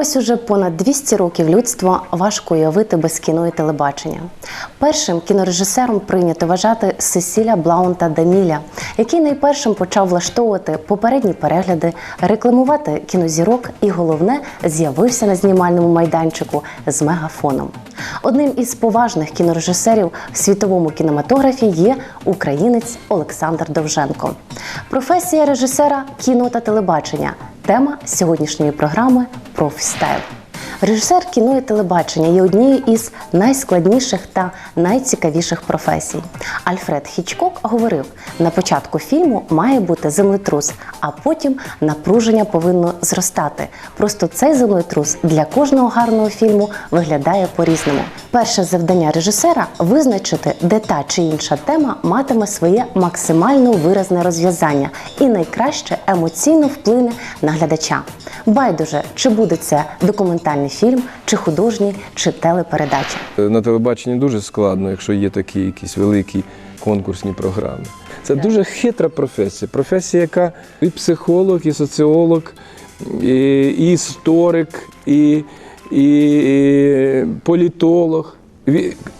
Ось уже понад 200 років людство важко уявити без кіно і телебачення. Першим кінорежисером прийнято вважати Сесіля Блаунта Даміля, який найпершим почав влаштовувати попередні перегляди, рекламувати кінозірок і головне з'явився на знімальному майданчику з мегафоном. Одним із поважних кінорежисерів в світовому кінематографі є українець Олександр Довженко. Професія режисера кіно та телебачення. Тема сьогоднішньої програми профстайл. Режисер кіно і телебачення є однією із найскладніших та найцікавіших професій. Альфред Хічкок говорив: на початку фільму має бути землетрус, а потім напруження повинно зростати. Просто цей землетрус для кожного гарного фільму виглядає по-різному. Перше завдання режисера визначити, де та чи інша тема матиме своє максимально виразне розв'язання і найкраще емоційно вплине на глядача. Байдуже, чи буде це документальний фільм, чи художній, чи телепередача. На телебаченні дуже складно, якщо є такі якісь великі конкурсні програми. Це дуже хитра професія. Професія, яка і психолог, і соціолог, і, і історик, і, і, політолог.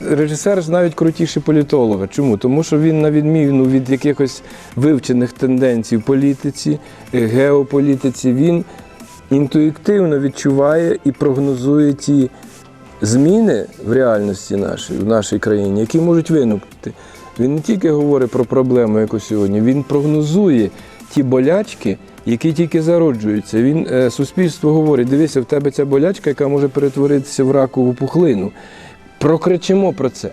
Режисер навіть крутіший політолога. Чому? Тому що він, на відміну від якихось вивчених тенденцій в політиці, е, геополітиці, він інтуїтивно відчуває і прогнозує ті зміни в реальності нашій, в нашій країні, які можуть виникнути. Він не тільки говорить про проблему, яку сьогодні, він прогнозує ті болячки, які тільки зароджуються. Він е, суспільство говорить: дивися, в тебе ця болячка, яка може перетворитися в ракову пухлину. Прокричимо про це.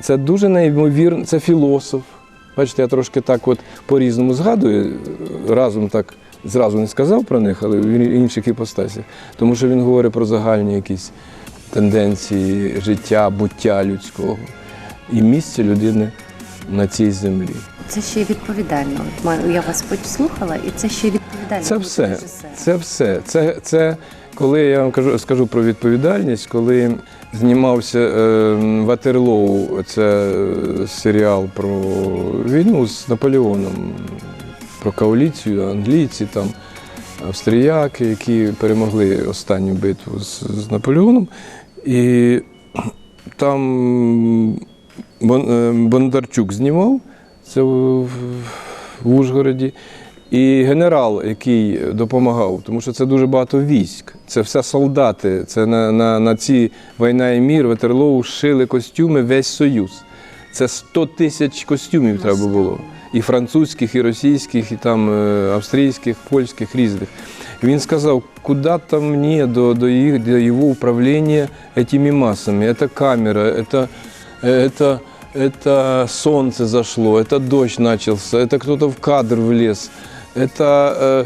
Це дуже неймовірно, це філософ. Бачите, я трошки так от по-різному згадую, разом так зразу не сказав про них, але в інших іпостасях. Тому що він говорить про загальні якісь тенденції життя, буття людського і місце людини на цій землі. Це ще й відповідально. От Я вас послухала, і це ще й відповідально. Це все. Це все. Це, це коли я вам кажу, скажу про відповідальність, коли знімався е, Ватерлоу, це е, серіал про війну з Наполеоном, про коаліцію, англійці там. Австріяки, які перемогли останню битву з, з Наполеоном. І там е, Бондарчук знімав це в, Ужгороді. І генерал, який допомагав, тому що це дуже багато військ, це все солдати. Це на, на, на ці війна і мір Ватерлоу шили костюми весь Союз. Це 100 тисяч костюмів треба було. І французьких, і російських, і там е, австрійських, польських, різних. Він сказав, куди там мені до, до, їх, до його управління цими массами. Це камера, это, это, это солнце зашло, это дождь начался, это кто-то в кадр влез, это э,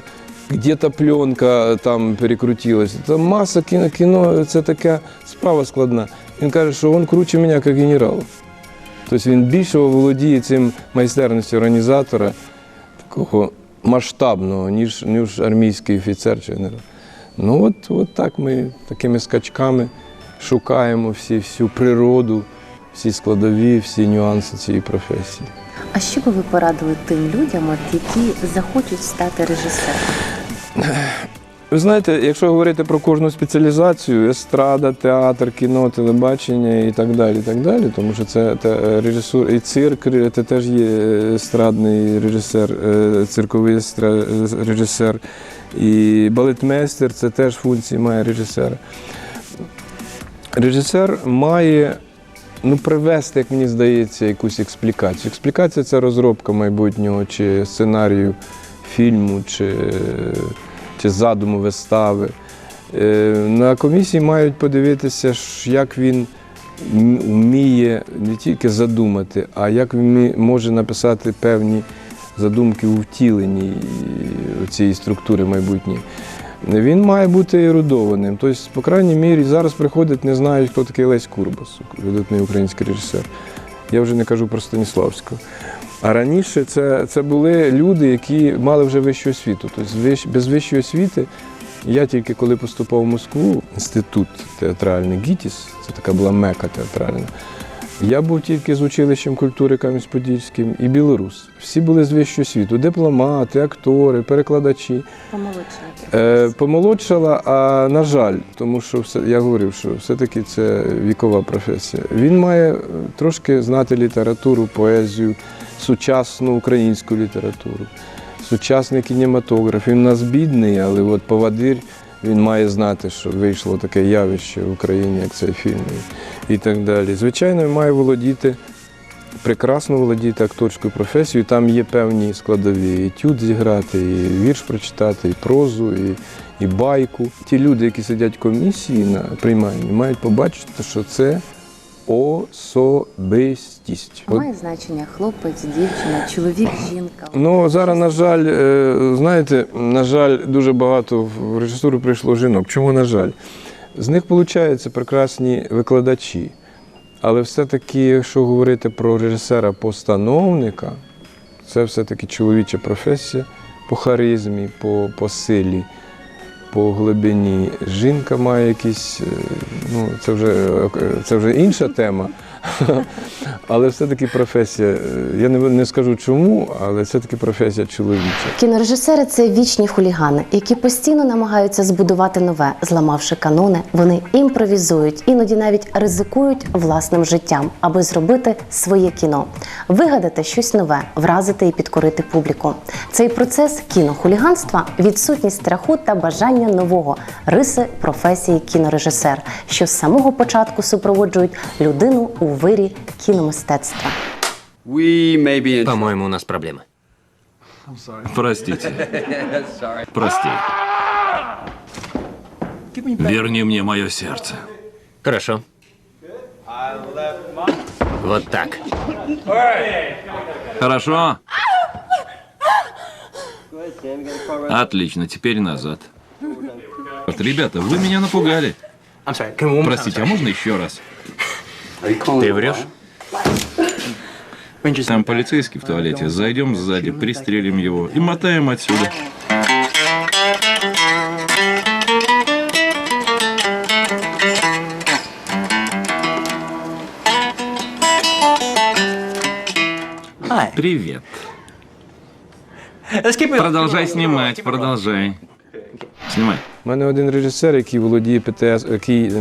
где-то пленка там перекрутилась. Це маса кіно, кіно, це така справа складна. Він каже, що він круче мене як генерал. Тобто він більше володіє цим майстерністю організатора, такого масштабного, ніж, ніж армійський офіцер чи генерал. Ну от, от так ми такими скачками шукаємо всі, всю природу, всі складові, всі нюанси цієї професії. А що би ви порадили тим людям, от, які захочуть стати режисером? Ви знаєте, якщо говорити про кожну спеціалізацію, естрада, театр, кіно, телебачення і так далі, і так далі, тому що це, це режисур і цирк, це теж є естрадний режисер, е, цирковий естра- режисер, і балетмейстер це теж функції має режисера. Режисер має ну, привести, як мені здається, якусь експлікацію. Експлікація це розробка майбутнього чи сценарію фільму, чи, чи задуму вистави. Е, На комісії мають подивитися, як він вміє не тільки задумати, а як він може написати певні задумки у втіленні цієї структури майбутньої. Він має бути ерудованим. Тобто, по крайній мірі, зараз приходять, не знають, хто такий Лесь Курбас, видатний український режисер. Я вже не кажу про Станіславського. А раніше це, це були люди, які мали вже вищу освіту. Тобто без вищої освіти я тільки коли поступав в Москву, інститут театральний ГІТІС, це така була мека театральна. Я був тільки з училищем культури Кам'янець-Подільським і білорус. Всі були з вищого світу: дипломати, актори, перекладачі. Е, помолодшала, а на жаль, тому що все, я говорив, що все-таки це вікова професія. Він має е, трошки знати літературу, поезію, сучасну українську літературу, сучасний кінематограф. Він у нас бідний, але от повадир він має знати, що вийшло таке явище в Україні, як цей фільм, і, так далі. Звичайно, він має володіти. Прекрасно володіти акторською професією, там є певні складові і тют зіграти, і вірш прочитати, і прозу, і, і байку. Ті люди, які сидять в комісії на прийманні, мають побачити, що це особистість. Має значення хлопець, дівчина, чоловік, жінка. Ну зараз, на жаль, е, знаєте, на жаль, дуже багато в режисуру прийшло жінок. Чому на жаль? З них виходять прекрасні викладачі. Але все-таки, якщо говорити про режисера-постановника, це все-таки чоловіча професія по харизмі, по, по силі, по глибині. Жінка має якісь, е, ну це вже, е, це вже інша тема. Але все-таки професія, е, я не, не скажу чому, але все-таки професія чоловіча. Кінорежисери це вічні хулігани, які постійно намагаються збудувати нове, зламавши канони. Вони імпровізують, іноді навіть ризикують власним життям, аби зробити своє кіно, вигадати щось нове, вразити і підкорити публіку. Цей процес кінохуліганства відсутність страху та бажання нового риси професії кінорежисер, що з самого початку супроводжують людину у вирі кіномистецтва. По-моему, у нас проблемы. Простите. Прости. Верни мне мое сердце. Хорошо. Вот так. Хорошо? Отлично, теперь назад. Вот, Ребята, вы меня напугали. Простите, а можно еще раз? Ты врешь? Там полицейский в туалете. Зайдем сзади, пристрелим его и мотаем отсюда. Привет. Продолжай снимать, продолжай. Снимай. У мене один режисер, який володіє ПТС, який е,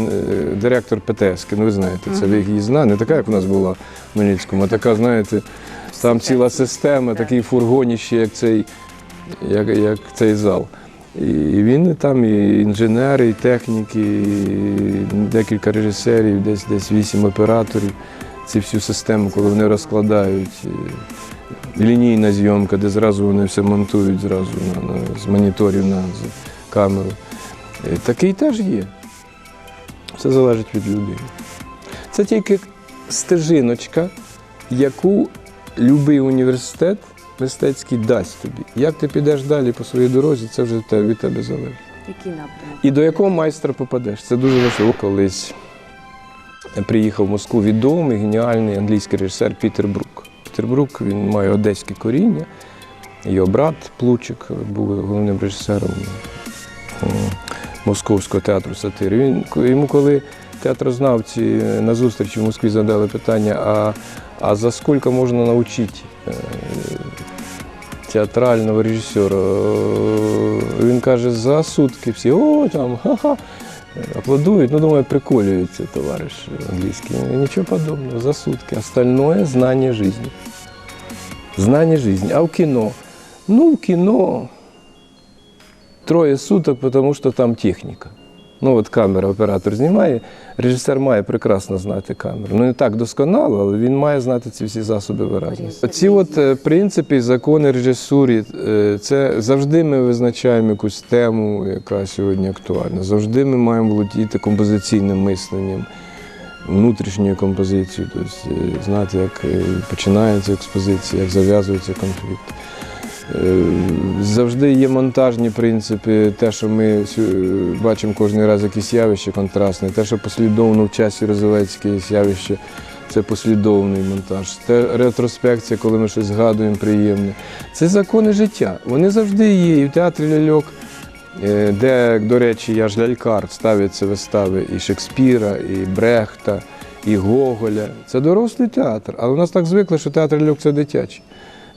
директор ПТС, ну ви знаєте, це виїзна, не така, як у нас була в Хмельницькому, а така, знаєте, там ціла система, такий фургоніще, як цей, як, як цей зал. І він там і інженери, і техніки, і декілька режисерів, десь десь вісім операторів. Ці всю систему, коли вони розкладають. Лінійна зйомка, де зразу вони все монтують зразу на, на, з моніторів на з камеру. Е, Такий теж є. Все залежить від людини. Це тільки стежиночка, яку будь-який університет мистецький дасть тобі. Як ти підеш далі по своїй дорозі, це вже від тебе залежить. Напрямок? І до якого майстра попадеш? Це дуже важливо. Колись приїхав в Москву відомий, геніальний англійський режисер Пітер Брук. Пітер Брук він має одеське коріння. Його брат Плучик був головним режисером Московського театру сатири. Він, йому, коли театрознавці на зустрічі в Москві задали питання, а, а за скільки можна навчити е, театрального режисера? Е, Він каже, за сутки всі, о, там, ха-ха. Аплодують, ну, думаю, приколюється товариш англійський. Нічого подобного, за сутки. Остальное знание жизни. Знание жизни. А в кино? Ну, в кино троє суток, тому що там техніка. Ну, от камера, оператор знімає, режисер має прекрасно знати камеру. Ну, не так досконало, але він має знати ці всі засоби виразності. Ці от е, принципи закони режисури, е, це завжди ми визначаємо якусь тему, яка сьогодні актуальна. Завжди ми маємо володіти композиційним мисленням, внутрішньою композицією, тобто е, знати, як починається експозиція, як зав'язується конфлікт. Е, Завжди є монтажні принципи, те, що ми бачимо кожен раз якісь явище контрастне, те, що послідовно в часі розвивається якесь явище, це послідовний монтаж. Те ретроспекція, коли ми щось згадуємо приємне. Це закони життя. Вони завжди є. І в театрі ляльок, е, де, до речі, я ж лялькар, ставляться вистави і Шекспіра, і Брехта, і Гоголя. Це дорослий театр, але у нас так звикли, що театр ляльок – це дитячий.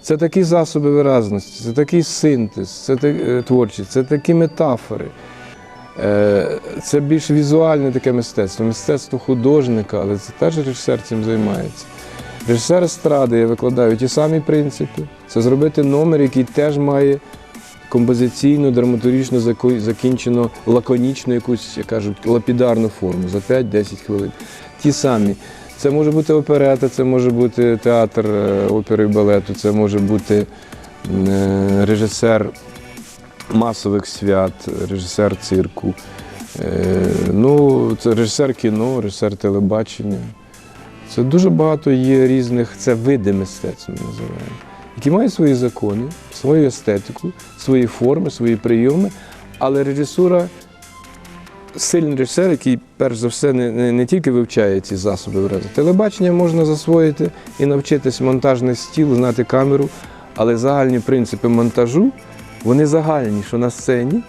Це такі засоби виразності, це такий синтез, це е, творчість, це такі метафори. Е, Це більш візуальне таке мистецтво, мистецтво художника, але це теж режисер цим займається. Режисер естради я викладаю ті самі принципи. Це зробити номер, який теж має композиційну, драматургічно закінчено, лаконічну якусь, як кажуть, лапідарну форму за 5-10 хвилин. Ті самі. Це може бути оперета, це може бути театр е, опери і балету, це може бути е, режисер масових свят, режисер цирку. Е, Ну, це режисер кіно, режисер телебачення. Це дуже багато є різних, це види мистецтва ми називаємо, які мають свої закони, свою естетику, свої форми, свої прийоми, але режисура сильний режисер, який перш за все не, не, не тільки вивчає ці засоби виразу. Телебачення можна засвоїти і навчитись монтажний стіл, знати камеру, але загальні принципи монтажу вони загальні, що на сцені,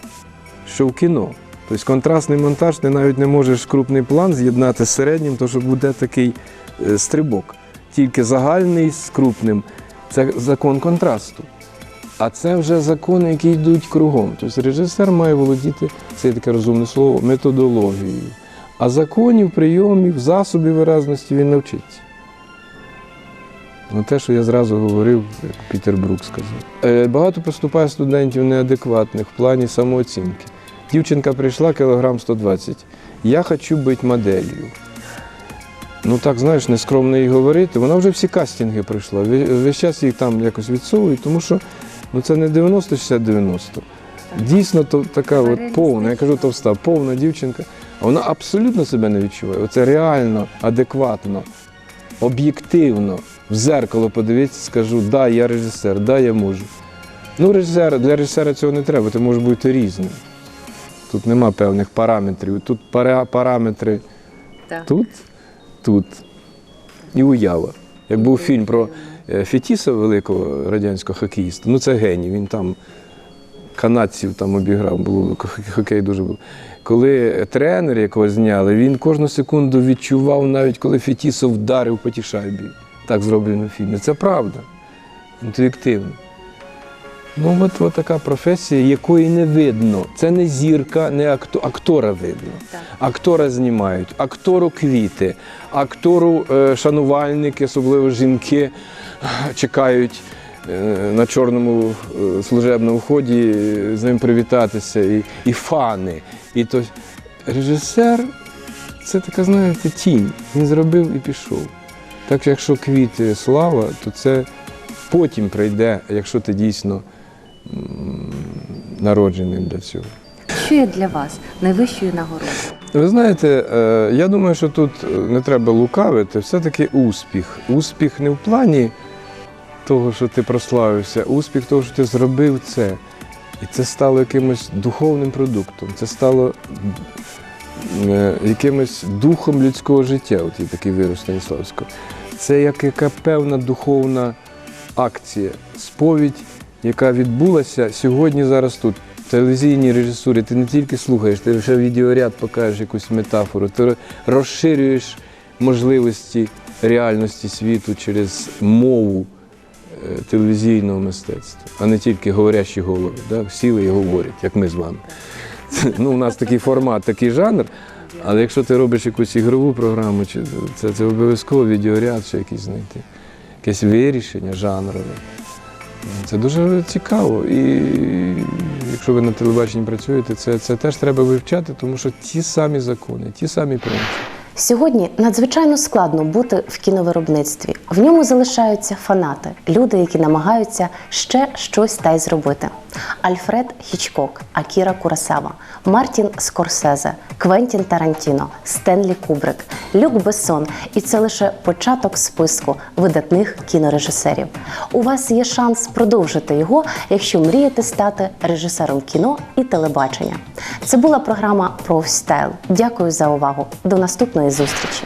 що в кіно. Тобто контрастний монтаж ти навіть не можеш крупний план з'єднати з середнім, то що буде такий е, стрибок. Тільки загальний з крупним це закон контрасту. А це вже закони, які йдуть кругом. Тобто режисер має володіти, це таке розумне слово, методологією. А законів, прийомів, засобів виразності він навчиться. Ну, те, що я зразу говорив, як Пітер Брук сказав. Е, Багато поступає студентів неадекватних в плані самооцінки. Дівчинка прийшла кілограм 120. Я хочу бути моделлю. Ну так, знаєш, нескромно їй говорити. Вона вже всі кастинги пройшла. Весь час їх там якось відсовують, тому що ну, це не 90-60-90. Дійсно, то така от повна, я кажу товста, повна дівчинка. Вона абсолютно себе не відчуває. Оце реально, адекватно, об'єктивно. В зеркало подивитися, скажу, да, я режисер, да, я можу. Ну, режисер, для режисера цього не треба, ти можеш бути різним. Тут нема певних параметрів. Тут пара- параметри Так. тут, тут і уява. Як був фільм про Фетіса, великого радянського хокеїста, ну це геній, він там канадців там обіграв, було хокей дуже був. Коли тренер, якого зняли, він кожну секунду відчував, навіть коли Фетісов вдарив по тій шайбі. Так зроблено в фільмі. Це правда. Інтуїктивно. Ну, от, от така професія, якої не видно. Це не зірка, не акто, актора видно. Так. Актора знімають, актору квіти, актору е, шанувальники, особливо жінки, чекають е, на чорному е, служебному вході е, з ним привітатися, і, і фани. І то режисер це така, знаєте, тінь. Він зробив і пішов. Так якщо квіти слава, то це потім прийде, якщо ти дійсно м, народжений для цього. Що є для вас найвищою нагородою? Ви знаєте, е, я думаю, що тут е, не треба лукавити, все-таки успіх. Успіх не в плані того, що ти прославився, успіх того, що ти зробив це. І це стало якимось духовним продуктом, це стало е, якимось духом людського життя, от є такий вирус Станіславського. Це як яка певна духовна акція, сповідь, яка відбулася сьогодні, зараз тут. В телевізійній режисурі ти не тільки слухаєш, ти ще відеоряд покажеш якусь метафору, ти розширюєш можливості реальності світу через мову е, телевізійного мистецтва, а не тільки говорящі голови. Да? Сіли і говорять, як ми з вами. Ну, у нас такий формат, такий жанр. Але якщо ти робиш якусь ігрову програму, це, це обов'язково відеоряд чи якийсь знайти, якесь вирішення жанрове. Це дуже цікаво. І якщо ви на телебаченні працюєте, це, це теж треба вивчати, тому що ті самі закони, ті самі принципи. Сьогодні надзвичайно складно бути в кіновиробництві. В ньому залишаються фанати, люди, які намагаються ще щось та й зробити. Альфред Хічкок, Акіра Курасава, Мартін Скорсезе, Квентін Тарантіно, Стенлі Кубрик, Люк Бессон. І це лише початок списку видатних кінорежисерів. У вас є шанс продовжити його, якщо мрієте стати режисером кіно і телебачення. Це була програма «Профстайл». Дякую за увагу. До наступної зустрічі.